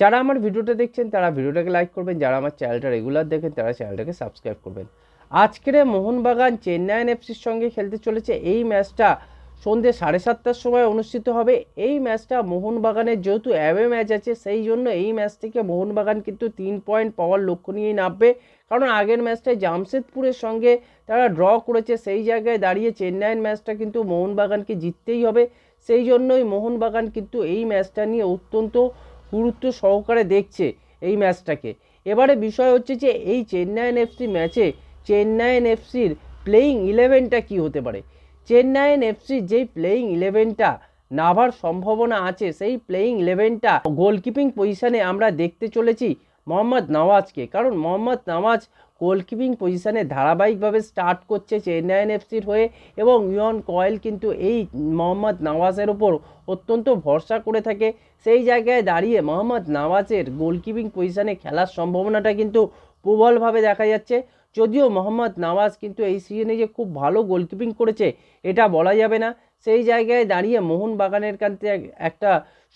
যারা আমার ভিডিওটা দেখছেন, তারা ভিডিওটাকে লাইক করবেন। যারা আমার চ্যানেলটা রেগুলার দেখেন, তারা চ্যানেলটাকে সাবস্ক্রাইব করবেন। আজকের মোহনবাগান চেন্নাইন এফসির সঙ্গে খেলতে চলেছে। এই ম্যাচটা সন্ধ্যে সাড়ে সাতটার সময় অনুষ্ঠিত হবে। এই ম্যাচটা মোহনবাগানের যেহেতু অ্যাওয়ে ম্যাচ আছে, সেই জন্য এই ম্যাচ থেকে মোহনবাগান কিন্তু তিন পয়েন্ট পাওয়ার লক্ষ্য নিয়েই নামবে। কারণ আগের ম্যাচটায় জামশেদপুরের সঙ্গে তারা ড্র করেছে, সেই জায়গায় দাঁড়িয়ে চেন্নাইয়ের ম্যাচটা কিন্তু মোহনবাগানকে জিততেই হবে। সেই জন্যই মোহনবাগান কিন্তু এই ম্যাচটা নিয়ে অত্যন্ত গুরুত্ব সহকারে দেখছে এই ম্যাচটাকে। এবারে বিষয় হচ্ছে যে এই চেন্নাইন এফসি ম্যাচে চেন্নাইন এফসির প্লেয়িং ইলেভেনটা কি হতে পারে? চেন্নাইন এফসির যেই প্লেয়িং ইলেভেনটা নাভার সম্ভাবনা আছে, সেই প্লেয়িং ইলেভেনটা গোলকিপিং পজিশনে আমরা দেখতে চলেছি মোহাম্মদ নওয়াজকে। কারণ মোহাম্মদ নওয়াজ গোলকিপিং পজিশনে ধারাবাহিকভাবে স্টার্ট করছে চেন্নাইন এফসির হয়ে এবং ইয়ন কয়েল কিন্তু এই মোহাম্মদ নওয়াজের ওপর অত্যন্ত ভরসা করে থাকে। সেই জায়গায় দাঁড়িয়ে মোহাম্মদ নওয়াজের গোলকিপিং পজিশনে খেলার সম্ভাবনাটা কিন্তু প্রবলভাবে দেখা যাচ্ছে। যদিও মোহাম্মদ নওয়াজ কিন্তু এই সিজনে যে খুব ভালো গোলকিপিং করেছে, এটা বলা যাবে না। সেই জায়গায় দাঁড়িয়ে মোহনবাগানের কাছে একটা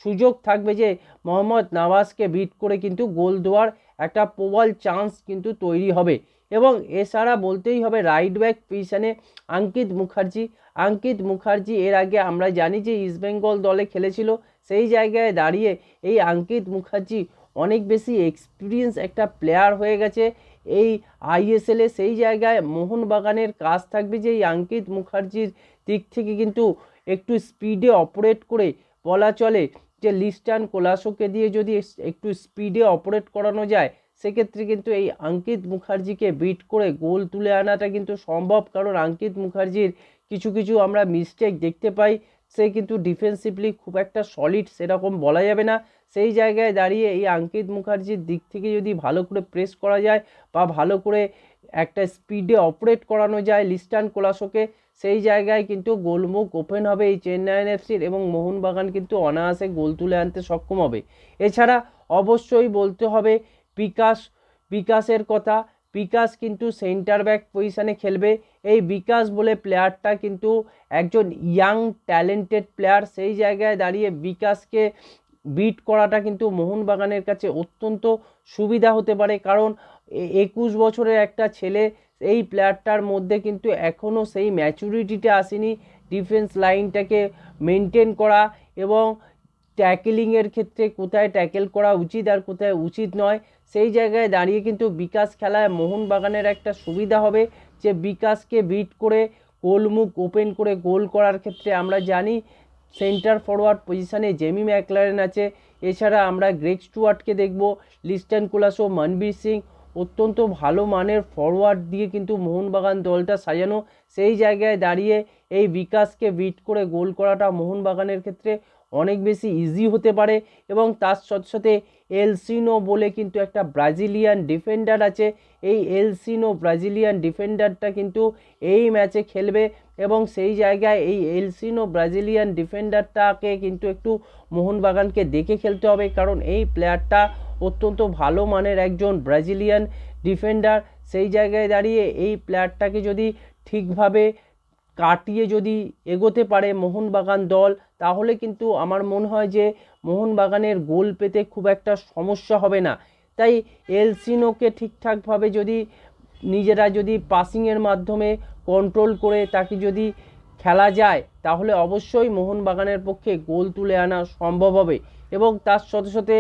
সুযোগ থাকবে যে মোহাম্মদ নওয়াজকে বিট করে কিন্তু গোল দেওয়ার একটা প্রবল চান্স কিন্তু তৈরি হবে। এবং এছাড়া বলতেই হবে রাইট ব্যাক পজিশনে আঙ্কিত মুখার্জি। আঙ্কিত মুখার্জি এর আগে আমরা জানি যে ইস্টবেঙ্গল দলে খেলেছিল। সেই জায়গায় দাঁড়িয়ে এই আঙ্কিত মুখার্জি অনেক বেশি এক্সপিরিয়েন্স একটা প্লেয়ার হয়ে গেছে। এই আইএসএলে সেই জায়গায় মোহনবাগানের কাজ থাকবে যে এই আঙ্কিত মুখার্জির দিক থেকে কিন্তু একটু স্পিডে অপারেট করে বলা চলে। যে লিস্টান কোলাসোকে দিয়ে যদি একটু স্পিডে অপারেট করানো যায়, সেক্ষেত্রে কিন্তু এই অঙ্কিত মুখার্জিকে বিট করে গোল তুলে আনাটা কিন্তু সম্ভব। কারণ অঙ্কিত মুখার্জির কিছু কিছু আমরা মিস্টেক দেখতে পাই। সে কিন্তু ডিফেন্সিভলি খুব একটা সলিড সেরকম বলা যাবে না। সেই জায়গায় দাঁড়িয়ে এই অঙ্কিত মুখার্জির দিক থেকে যদি ভালো করে প্রেস করা যায় বা ভালো করে একটা স্পিডে অপারেট করানো যায় লিস্টান কোলাসোকে সেই জায়গায় কিন্তু গোলমুখ ওপেন হবে এই চেন্নাইন এফসির এবং মোহনবাগান কিন্তু অনায়াসে গোল তুলে আনতে সক্ষম হবে। এছাড়া অবশ্যই বলতে হবে বিকাশ, বিকাশের কথা। বিকাশ কিন্তু সেন্টার ব্যাক পজিশানে খেলবে। এই বিকাশ বলে প্লেয়ারটা কিন্তু একজন ইয়াং ট্যালেন্টেড প্লেয়ার সেই জায়গায় দাঁড়িয়ে বিকাশকে বিট করাটা কিন্তু মোহনবাগানের কাছে অত্যন্ত সুবিধা হতে পারে। কারণ একুশ বছরের একটা ছেলে এই প্লেয়ারটার মধ্যে কিন্তু এখনও সেই ম্যাচুরিটিটা আসেনি। ডিফেন্স লাইনটাকে মেনটেন করা এবং ট্যাকেলিংয়ের ক্ষেত্রে কোথায় ট্যাকেল করা উচিত আর কোথায় উচিত নয়, সেই জায়গায় দাঁড়িয়ে কিন্তু বিকাশ খেলায় মোহনবাগানের একটা সুবিধা হবে যে বিকাশকে বিট করে গোলমুখ ওপেন করে গোল করার ক্ষেত্রে আমরা জানি সেন্টার ফরওয়ার্ড পজিশানে জেমি ম্যাকলারেন আছে। এছাড়া আমরা গ্রেক স্টুয়ার্টকে দেখব লিস্টন কুলাসো মনবীর সিং অত্যন্ত ভালো মানের ফরওয়ার্ড দিয়ে কিন্তু মোহনবাগান দলটা সাজানো। সেই জায়গায় দাঁড়িয়ে এই বিকাশকে বিট করে গোল করাটা মোহনবাগানের ক্ষেত্রে অনেক বেশি ইজি হতে পারে এবং তার সাথে সাথে এলসিনো বলে কিন্তু একটা ব্রাজিলিয়ান ডিফেন্ডার আছে। এই এলসিনো ব্রাজিলিয়ান ডিফেন্ডারটা কিন্তু এই ম্যাচে খেলবে এবং সেই জায়গায় এই এলসিনো ব্রাজিলিয়ান ডিফেন্ডারটাকে কিন্তু একটু মোহনবাগানকে দেখে খেলতে হবে। কারণ এই প্লেয়ারটা অত্যন্ত ভালো মানের একজন ব্রাজিলিয়ান ডিফেন্ডার। সেই জায়গায় দাঁড়িয়ে এই প্লেয়ারটাকে যদি ঠিকভাবে কাটিয়ে যদি এগোতে পারে মোহনবাগান দল, তাহলে কিন্তু আমার মনে হয় যে মোহনবাগানের গোল পেতে খুব একটা সমস্যা হবে না। তাই এলসিনোকে ঠিকঠাকভাবে যদি নিজেরা যদি পাসিংয়ের মাধ্যমে কন্ট্রোল করে তাকে যদি খেলা যায়, তাহলে অবশ্যই মোহনবাগানের পক্ষে গোল তুলে আনা সম্ভব হবে। এবং তার সাথে সাথে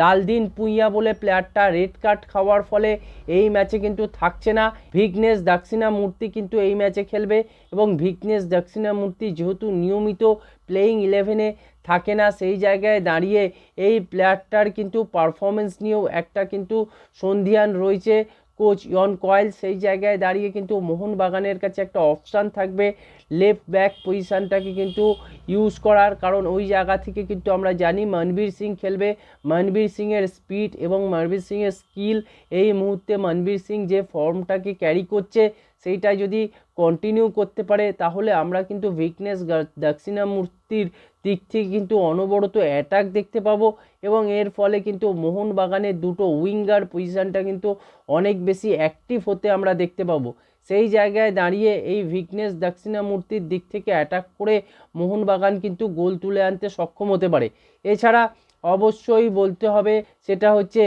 লালদিন পুইয়া বলে প্লেয়ারটা রেড কার্ড খাওয়ার ফলে এই ম্যাচে কিন্তু থাকছে না। ভিগনেশ দাক্ষিণা মূর্তি কিন্তু এই ম্যাচে খেলবে এবং ভিগনেশ দাক্ষিণা মূর্তি যেহেতু নিয়মিত প্লেয়িং ইলেভেনে থাকে না, সেই জায়গায় দাঁড়িয়ে এই প্লেয়ারটার কিন্তু পারফরমেন্স নিয়েও একটা কিন্তু সন্ধিয়ান রয়েছে। কোচ ইয়ন কয়েল সেই জায়গায় দাঁড়িয়ে কিন্তু মোহনবাগানের কাছে একটা অপশান থাকবে। লেফট ব্যাক পজিশানটাকে কিন্তু ইউজ করার কারণ ওই জায়গা থেকে কিন্তু আমরা জানি মনবীর সিং খেলবে। মনবীর সিংয়ের স্পিড এবং মনবীর সিংয়ের স্কিল এই মুহূর্তে মনবীর সিং যে ফর্মটাকে ক্যারি করছে সেইটা যদি কন্টিনিউ করতে পারে, তাহলে আমরা কিন্তু উইকনেস দক্ষিণামূর্তির দিক থেকে কিন্তু অনবরত অ্যাটাক দেখতে পাবো এবং এর ফলে কিন্তু মোহনবাগানের দুটো উইঙ্গার পজিশানটা কিন্তু অনেক বেশি অ্যাক্টিভ হতে আমরা দেখতে পাবো। সেই জায়গায় দাঁড়িয়ে এই ভিকনেস দক্ষিণামূর্তির দিক থেকে অ্যাটাক করে মোহনবাগান কিন্তু গোল তুলে আনতে সক্ষম হতে পারে। এছাড়া অবশ্যই বলতে হবে, সেটা হচ্ছে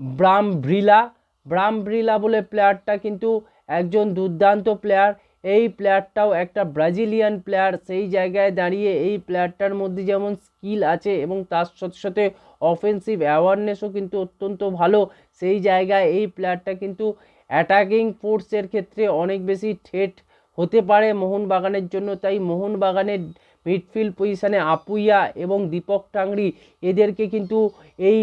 ব্রাম ব্রিলা ব্রাম ব্রিলা বলে প্লেয়ারটা কিন্তু একজন দুর্দান্ত প্লেয়ার এই প্লেয়ারটাও একটা ব্রাজিলিয়ান প্লেয়ার সেই জায়গায় দাঁড়িয়ে এই প্লেয়ারটার মধ্যে যেমন স্কিল আছে এবং তার সাথে সাথে অফেন্সিভ অ্যাওয়ারনেসও কিন্তু অত্যন্ত ভালো, সেই জায়গায় এই প্লেয়ারটা কিন্তু অ্যাটাকিং ফোর্সের ক্ষেত্রে অনেক বেশি ঠেট হতে পারে মোহনবাগানের জন্য। তাই মোহনবাগানের মিডফিল্ড পজিশানে আপুইয়া এবং দীপক টাংরি, এদেরকে কিন্তু এই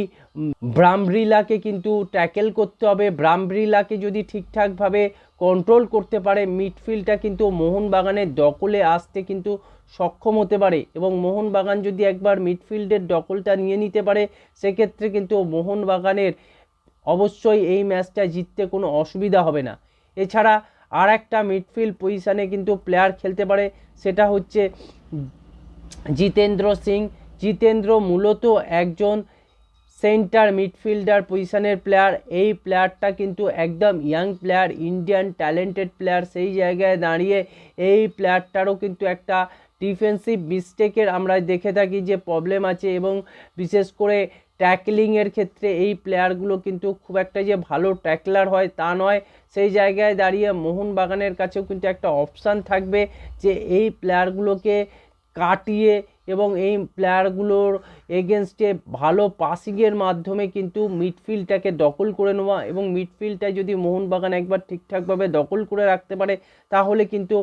ব্রামব্রিলাকে কিন্তু ট্যাকেল করতে হবে। ব্রামব্রিলাকে যদি ঠিকঠাকভাবে কন্ট্রোল করতে পারে মিডফিল্ডটা কিন্তু মোহনবাগানের দখলে আসতে কিন্তু সক্ষম হতে পারে এবং মোহনবাগান যদি একবার মিডফিল্ডের দখলটা নিয়ে নিতে পারে, সেক্ষেত্রে কিন্তু মোহনবাগানের অবশ্যই এই ম্যাচটা জিততে কোনো অসুবিধা হবে না। এছাড়া আর একটা মিডফিল্ড পজিশানে কিন্তু প্লেয়ার খেলতে পারে, সেটা হচ্ছে জিতেন্দ্র সিং। জিতেন্দ্র মূলত একজন সেন্টার, মিডফিল্ডার, পজিশনের প্লেয়ার, এই প্লেয়ারটা কিন্তু একদম young player, Indian talented player. সেই জায়গায় দাঁড়িয়ে এই প্লেয়ারটারও কিন্তু একটা ডিফেন্সিভ মিস্টেকের আমরা দেখে থাকি যে প্রবলেম আছে এবং বিশেষ করে ট্যাকলিংয়ের ক্ষেত্রে এই প্লেয়ারগুলো কিন্তু খুব একটা যে ভালো ট্যাকলার হয় তা নয়। সেই জায়গায় দাঁড়িয়ে মোহনবাগানের কাছেও কিন্তু একটা অপশান থাকবে যে এই প্লেয়ারগুলোকে কাটিয়ে এবং এই প্লেয়ারগুলোর এগেনস্টে ভালো পাসিংয়ের মাধ্যমে কিন্তু মিডফিল্ডটাকে দখল করে নেওয়া এবং মিডফিল্ডটা যদি মোহনবাগান একবার ঠিকঠাকভাবে দখল করে রাখতে পারে, তাহলে কিন্তু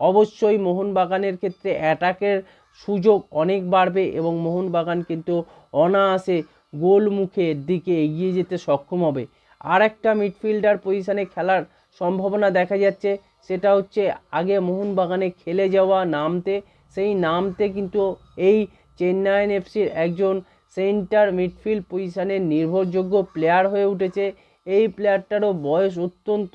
অবশ্যই মোহনবাগানের ক্ষেত্রে অ্যাটাকের সুযোগ অনেক বাড়বে এবং মোহনবাগান কিন্তু অনায়াসে গোল গোলমুখের দিকে এগিয়ে যেতে সক্ষম হবে। আর একটা মিডফিল্ডার পজিশানে খেলার সম্ভাবনা দেখা যাচ্ছে, সেটা হচ্ছে আগে মোহনবাগানে খেলে যাওয়া নামতে সেই নামতে কিন্তু এই চেন্নাইন এফসির একজন সেন্টার মিডফিল্ড পজিশানের নির্ভরযোগ্য প্লেয়ার হয়ে উঠেছে। এই প্লেয়ারটারও বয়স অত্যন্ত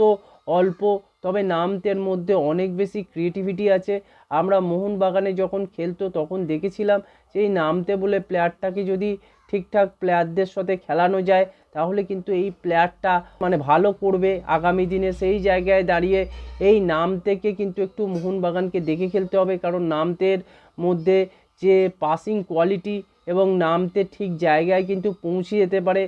অল্প, তবে নামতের মধ্যে অনেক বেশি ক্রিয়েটিভিটি আছে। আমরা মোহনবাগানে যখন খেলতো তখন দেখেছিলাম সেই নামতে বলে প্লেয়ারটাকে যদি ঠিকঠাক প্লেয়ারদের সাথে খেলানো যায় তাহলে কিন্তু এই প্লেয়ারটা মানে ভালো করবে আগামী দিনে সেই জায়গায় দাঁড়িয়ে এই নাম থেকে কিন্তু একটু মোহনবাগানকে দেখে খেলতে হবে। কারণ নামতের মধ্যে যে পাসিং কোয়ালিটি এবং নামতে ঠিক জায়গায় কিন্তু পৌঁছে যেতে পারে,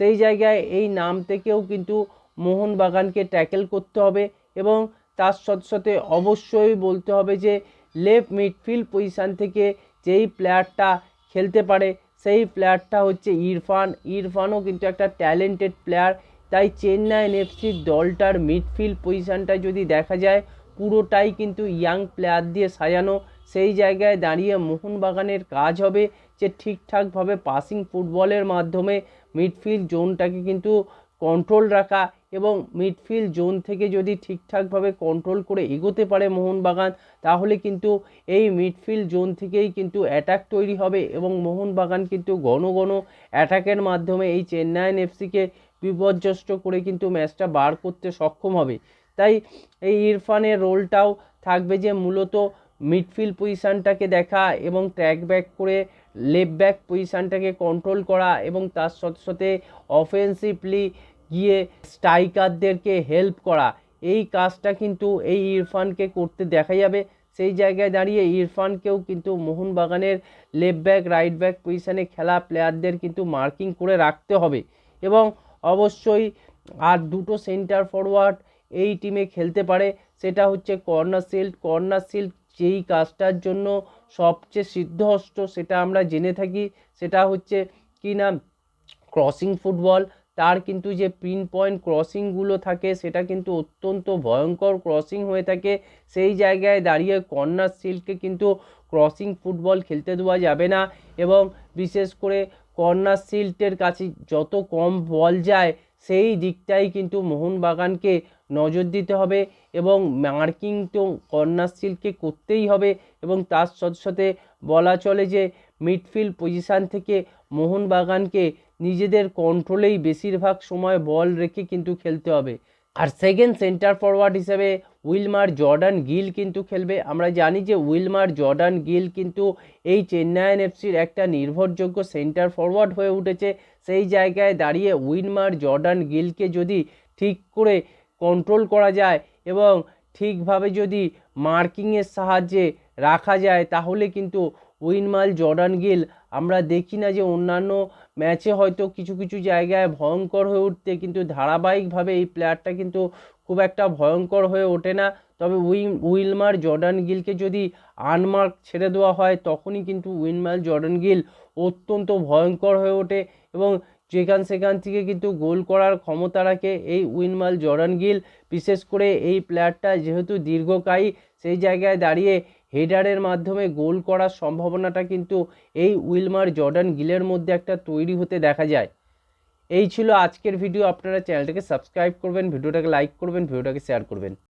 সেই জায়গায় এই নাম থেকেও কিন্তু মোহনবাগানকে ট্যাকেল করতে হবে এবং তার সাথে সাথে অবশ্যই বলতে হবে যে লেফট মিডফিল্ড পজিশান থেকে যেই প্লেয়ারটা খেলতে পারে সেই প্লেয়ারটা হচ্ছে ইরফান। ইরফানও কিন্তু একটা ট্যালেন্টেড প্লেয়ার তাই চেন্নাই এফসির দলটার মিডফিল্ড পজিশানটা যদি দেখা যায়, পুরোটাই কিন্তু ইয়াং প্লেয়ার দিয়ে সাজানো। সেই জায়গায় দাঁড়িয়ে মোহনবাগানের কাজ হবে যে ঠিকঠাকভাবে পাসিং ফুটবলের মাধ্যমে মিডফিল্ড জোনটাকে কিন্তু কন্ট্রোল রাখা। এবং মিডফিল্ড জোন থেকে যদি ঠিকঠাকভাবে কন্ট্রোল করে এগোতে পারে মোহনবাগান, তাহলে কিন্তু এই মিডফিল্ড জোন থেকেই কিন্তু অ্যাটাক তৈরি হবে এবং মোহনবাগান কিন্তু ঘন ঘন অ্যাটাকের মাধ্যমে এই চেন্নাইন এফসিকে বিপর্যস্ত করে কিন্তু ম্যাচটা বার করতে সক্ষম হবে। তাই এই ইরফানের রোলটাও থাকবে যে মূলত মিডফিল্ড পজিশানটাকে দেখা এবং ট্র্যাক ব্যাক করে লেফট ব্যাক পজিশানটাকে কন্ট্রোল করা এবং তার সাথে সাথে অফেন্সিভলি গিয়ে স্ট্রাইকারদেরকে হেল্প করা। এই কাজটা কিন্তু এই ইরফানকে করতে দেখা যাবে। সেই জায়গায় দাঁড়িয়ে ইরফানকেও কিন্তু মোহনবাগানের লেফট ব্যাক রাইট ব্যাক পজিশানে খেলা প্লেয়ারদের কিন্তু মার্কিং করে রাখতে হবে। এবং অবশ্যই আর দুটো সেন্টার ফরওয়ার্ড এই টিমে খেলতে পারে। সেটা হচ্ছে কর্নার শিল্ড কর্নার শিল্ড যেই কাজটার জন্য সবচেয়ে সিদ্ধহস্ত সেটা আমরা জেনে থাকি। সেটা হচ্ছে কি না ক্রসিং ফুটবল তার কিন্তু যে পিন পয়েন্ট ক্রসিংগুলো থাকে, সেটা কিন্তু অত্যন্ত ভয়ঙ্কর ক্রসিং হয়ে থাকে। সেই জায়গায় দাঁড়িয়ে কর্নার সিল্ডকে কিন্তু ক্রসিং ফুটবল খেলতে দেওয়া যাবে না এবং বিশেষ করে কর্নার সিল্টের কাছে যত কম বল যায়, সেই দিকটাই কিন্তু মোহনবাগানকে নজর দিতে হবে এবং মার্কিং তো কর্নার সিল্ডকে করতেই হবে এবং তার সাথে সাথে বলা চলে যে মিডফিল্ড পজিশান থেকে মোহনবাগানকে নিজেদের কন্ট্রোলেই বেশিরভাগ সময় বল রেখে কিন্তু খেলতে হবে। আর সেকেন্ড সেন্টার ফরওয়ার্ড হিসেবে উইলমার জর্ডান গিল কিন্তু খেলবে। আমরা জানি যে উইলমার জর্ডান গিল কিন্তু এই চেন্নাইন এফসির একটা নির্ভরযোগ্য সেন্টার ফরওয়ার্ড হয়ে উঠেছে। সেই জায়গায় দাঁড়িয়ে উইলমার জর্ডান গিলকে যদি ঠিক করে কন্ট্রোল করা যায় এবং ঠিকভাবে যদি মার্কিংয়ের সাহায্যে রাখা যায়, তাহলে কিন্তু উইনমাল জর্ডান গিল আমরা দেখি না যে অন্যান্য ম্যাচে হয়তো কিছু কিছু জায়গায় ভয়ঙ্কর হয়ে উঠতে, কিন্তু ধারাবাহিকভাবে এই প্লেয়ারটা কিন্তু খুব একটা ভয়ঙ্কর হয়ে ওঠে না। তবে উইন উইলমার জর্ডান গিলকে যদি আনমার্ক ছেড়ে দেওয়া হয়, তখনই কিন্তু উইলমার জর্ডান গিল অত্যন্ত ভয়ঙ্কর হয়ে ওঠে এবং যেখান সেখান থেকে কিন্তু গোল করার ক্ষমতা রাখে এই উইনমাল জর্ডান গিল। বিশেষ করে এই প্লেয়ারটা যেহেতু দীর্ঘকায়ী, সেই জায়গায় দাঁড়িয়ে হেডারের মাধ্যমে গোল করার সম্ভাবনাটা কিন্তু এই উইলমার জর্ডান গিলের মধ্যে একটা তৈরি হতে দেখা যায়। এই ছিল আজকের ভিডিও। আপনারা চ্যানেলটাকে সাবস্ক্রাইব করবেন, ভিডিওটাকে লাইক করবেন, ভিডিওটাকে শেয়ার করবেন।